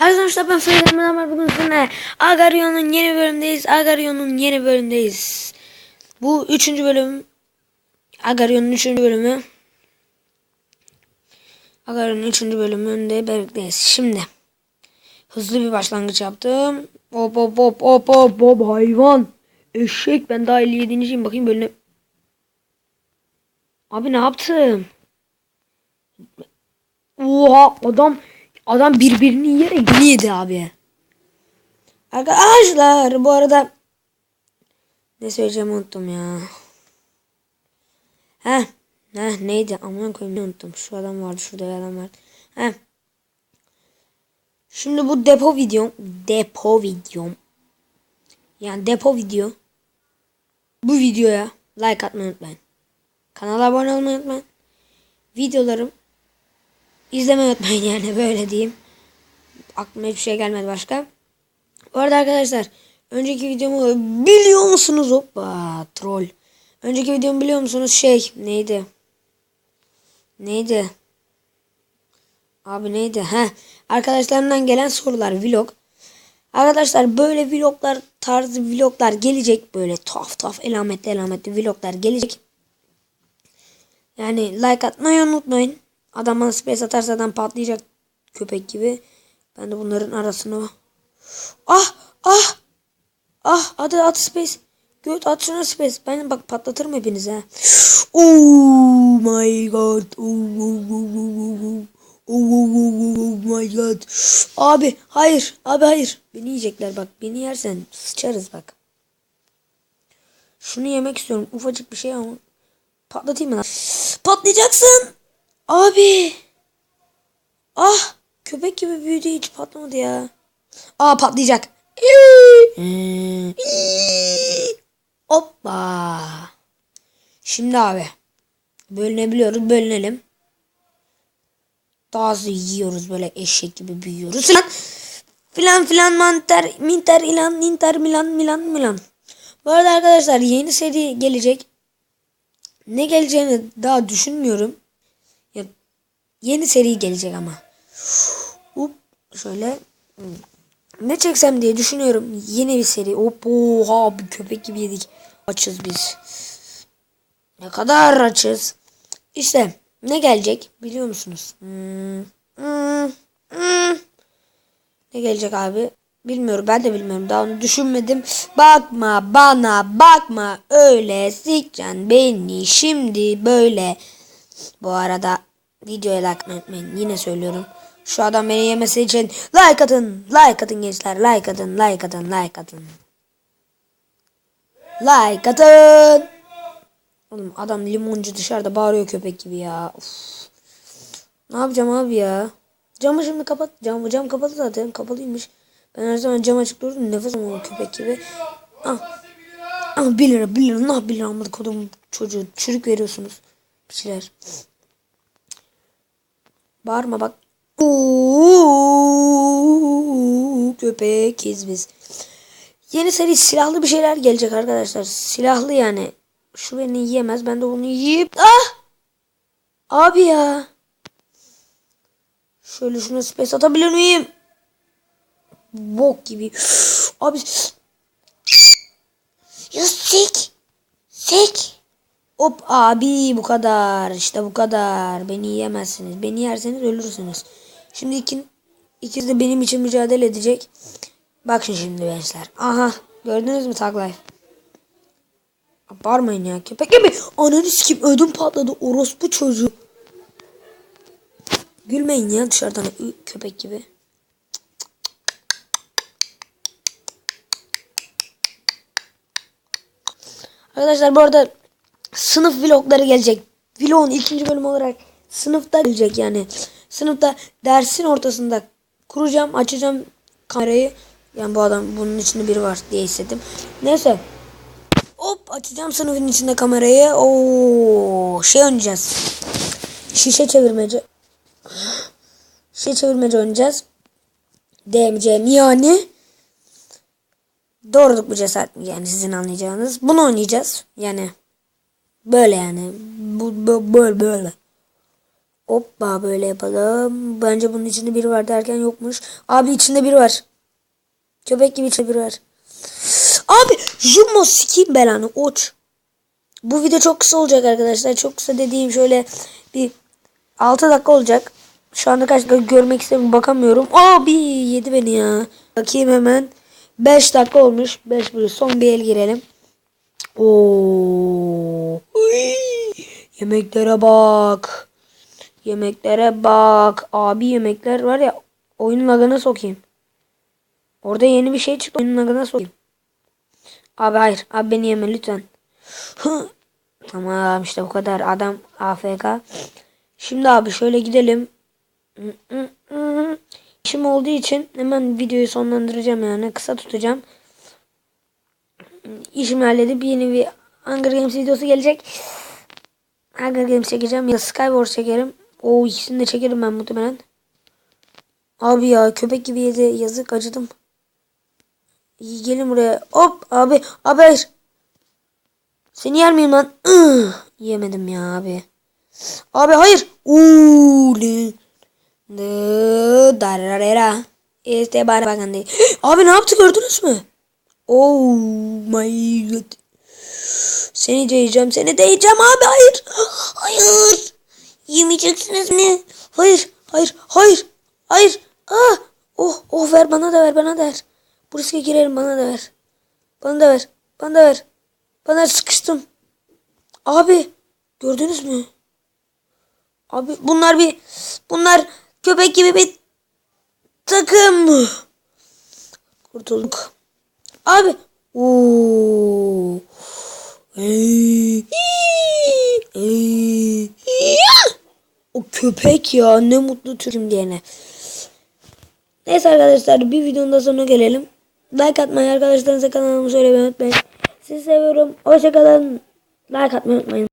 Arkadaşlar ben Feyzem Ömer bugün sizinle Agaryon'un yeni bölümdeyiz. Agaryon'un yeni bölümdeyiz. Bu üçüncü bölüm. Agaryon'un üçüncü bölümü. Agaryon'un üçüncü bölümünde birlikteyiz. Şimdi hızlı bir başlangıç yaptım. Hop hop hop hop hop hop hayvan. Eşek ben daha 57.yim bakayım bölüne. Abi ne yaptım? Oha adam adam birbirini yiyerek yedi abi. Arkadaşlar bu arada ne söyleyeceğimi unuttum ya. Heh. Heh neydi? Aman koyayım unuttum. Şu adam vardı şurada bir adam vardı. Heh. Şimdi bu depo videom. Depo videom. Yani depo video. Bu videoya like atmayı unutmayın. Kanala abone olmayı unutmayın. Videolarım İzlemeyi unutmayın yani böyle diyeyim. Aklıma hiçbir şey gelmedi başka. Bu arada arkadaşlar önceki videomu biliyor musunuz? Hoppa troll. Önceki videomu biliyor musunuz? Şey neydi? Neydi? Abi neydi? He. Arkadaşlarımdan gelen sorular vlog. Arkadaşlar böyle vloglar tarzı vloglar gelecek. Böyle tuhaf tuhaf elametli elametli vloglar gelecek. Yani like atmayı unutmayın. Adam bana space atarsa adam patlayacak köpek gibi. Ben de bunların arasına Ah ah ah hadi at space. Göt at şuna space. Ben bak patlatırım hepinizi ha. Oh my god. Oh, oh, oh, oh, oh. Oh, oh, oh, oh, oh my god. Abi hayır. Abi hayır. Beni yiyecekler bak. Beni yersen sıçarız bak. Şunu yemek istiyorum. Ufacık bir şey ama. Patlatayım mı lan? Patlayacaksın. Abi. Ah. Köpek gibi büyüdü hiç patlamadı ya. Aa patlayacak. Hoppa. Şimdi abi. Bölünebiliyoruz. Bölünelim. Daha yiyoruz böyle eşek gibi büyüyoruz. Filan filan filan manter minter ilan inter milan milan milan. Bu arada arkadaşlar yeni seri gelecek. Ne geleceğini daha düşünmüyorum. Yeni seri gelecek ama. Hop şöyle ne çeksem diye düşünüyorum. Yeni bir seri. Hop oha bir köpek gibi yedik. Açız biz. Ne kadar açız. İşte ne gelecek biliyor musunuz? Hmm, hmm, hmm. Ne gelecek abi? Bilmiyorum ben de bilmiyorum daha onu düşünmedim. Bakma bana bakma öyle sikeceksin beni şimdi böyle. Bu arada videoya like unutmayın yine söylüyorum. Şu adam beni yemesi için like atın like atın gençler like atın like atın like atın. Like atın. Oğlum adam limoncu dışarıda bağırıyor köpek gibi ya. Uf. Ne yapacağım abi ya? Camı şimdi kapat. Cam, cam kapalı zaten. Kapalıymış. Ben her zaman cam açık durdum. Nefes alamam köpek gibi. Ah. Ah 1 lira 1 lira. Nah 1 lira almadı kodum çocuğu. Çürük veriyorsunuz. Bir şeyler. Bağırma bak. Oo, köpekiz biz. Yeni seri silahlı bir şeyler gelecek arkadaşlar. Silahlı yani. Şu beni yiyemez. Ben de onu yiyip... Ah! Abi ya. Şöyle şuna space atabilir miyim? Bok gibi. Abi. Ya sik. Sik. Hop abi bu kadar. İşte bu kadar. Beni yiyemezsiniz. Beni yerseniz ölürsünüz. Şimdi ikin, ikisi de benim için mücadele edecek. Bakın şimdi gençler. Aha. Gördünüz mü Tag Life? Ya köpek gibi. Ananı sikim ödüm patladı orospu çocuğu. Gülmeyin ya dışarıdan köpek gibi. Arkadaşlar bu arada sınıf vlogları gelecek. Vlogun ikinci bölüm olarak sınıfta gelecek yani. Sınıfta dersin ortasında kuracağım, açacağım kamerayı. Yani bu adam bunun içinde biri var diye hissettim. Neyse. Hop açacağım sınıfın içinde kamerayı. Oo şey oynayacağız. Şişe çevirmece. Şişe çevirmece oynayacağız. DMC'm yani. Doğruluk bu cesaret yani sizin anlayacağınız. Bunu oynayacağız. Yani böyle yani. Bu, bu böyle böyle. Hoppa böyle yapalım. Bence bunun içinde biri var derken yokmuş. Abi içinde biri var. Köpek gibi içinde biri var. Abi Jumbo sikeyim belanı uç. Bu video çok kısa olacak arkadaşlar. Çok kısa dediğim şöyle bir 6 dakika olacak. Şu anda kaç dakika görmek istemiyorum bakamıyorum. Abi yedi beni ya. Bakayım hemen. 5 dakika olmuş. 5 böyle son bir el girelim. Oo. Yemeklere bak. Yemeklere bak. Abi yemekler var ya oyunun lagına sokayım. Orada yeni bir şey çıktı. Oyunun lagına sokayım. Abi hayır. Abi beni yeme lütfen. Tamam işte bu kadar. Adam AFK. Şimdi abi şöyle gidelim. İşim olduğu için hemen videoyu sonlandıracağım yani. Kısa tutacağım. İşimi halledip yeni bir Hunger Games videosu gelecek. Hunger Games çekeceğim ya Skywars çekerim. O ikisini de çekerim ben muhtemelen. Abi ya köpek gibi yedi yazık acıdım. İyi, Gelin buraya. Hop abi hayır. Seni yer miyim lan? Yemedim ya abi. Abi hayır. Uuu. dararara. İşte bana bakın değil. Abi ne yaptı gördünüz mü? Oh my god. Seni de yiyeceğim. Seni de yiyeceğim abi. Hayır. Hayır. Yemeyeceksiniz mi? Hayır. Hayır. Hayır. Hayır. Ah. Oh. Oh ver bana da ver. Bana da ver. Bu riske girelim. Bana da ver. Bana da ver. Bana da ver. Bana sıkıştım. Abi. Gördünüz mü? Abi bunlar bir bunlar köpek gibi bir takım. Kurtulduk. Abi. Oo. Ey. Ey. O köpek ya ne mutlu türüm diyene. Neyse arkadaşlar bir videonun da sonuna gelelim. Like atmayı arkadaşlarınıza kanalımı söylemeyi unutmayın. Sizi seviyorum. Hoşçakalın. Like atmayı unutmayın.